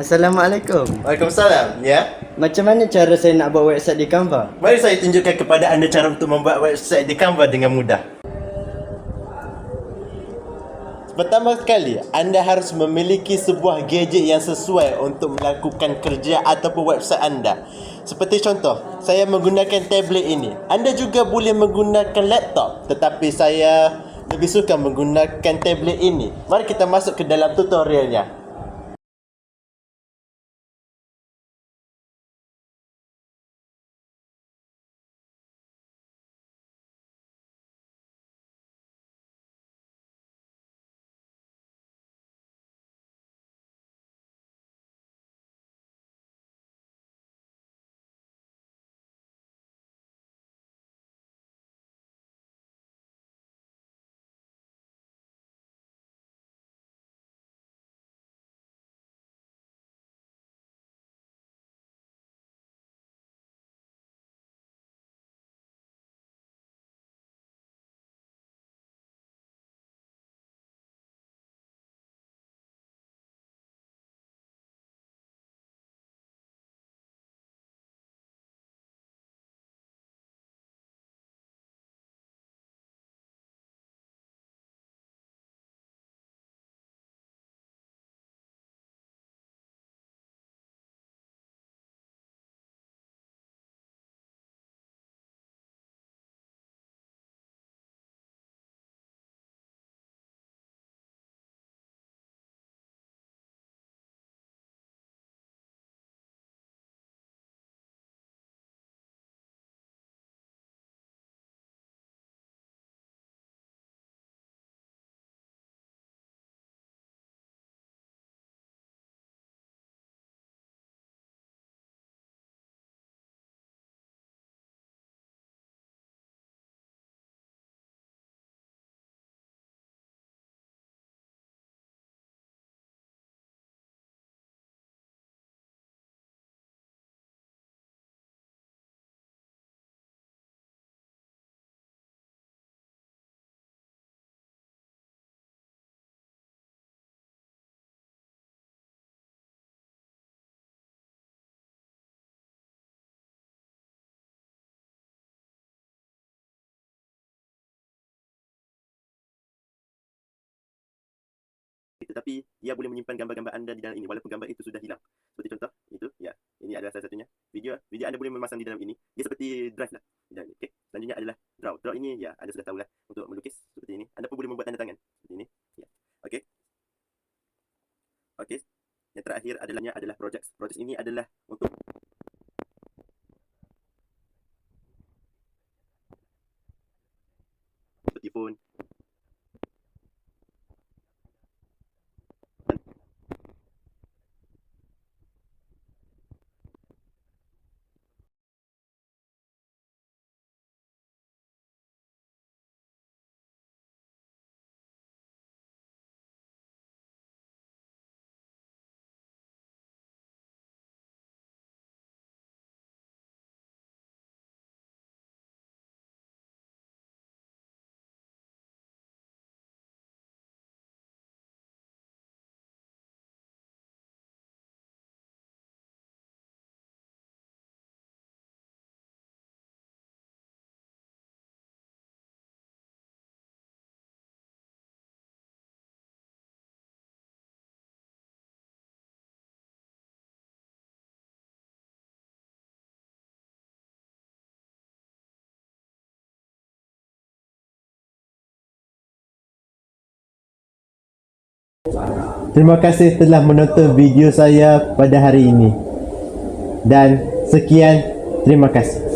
Assalamualaikum. Waalaikumsalam, ya. Macam mana cara saya nak buat website di Canva? Mari saya tunjukkan kepada anda cara untuk membuat website di Canva dengan mudah. Pertama sekali, anda harus memiliki sebuah gadget yang sesuai untuk melakukan kerja ataupun website anda. Seperti contoh, saya menggunakan tablet ini. Anda juga boleh menggunakan laptop, tetapi saya lebih suka menggunakan tablet ini. Mari kita masuk ke dalam tutorialnya. Tetapi ia boleh menyimpan gambar-gambar anda di dalam ini walaupun gambar itu sudah hilang. Seperti contoh, itu ya. Ini adalah salah satunya. Video video anda boleh memasang di dalam ini. Dia seperti drive lah. Ini. Okey. Selanjutnya adalah draw. Draw ini ya, anda sudah tahulah untuk melukis seperti ini. Anda pun boleh membuat tanda tangan seperti ini. Ya. Okey. Okey. Yang terakhir adalahnya adalah project. Project ini adalah untuk seperti Terima kasih telah menonton video saya pada hari ini. Dan sekian, terima kasih.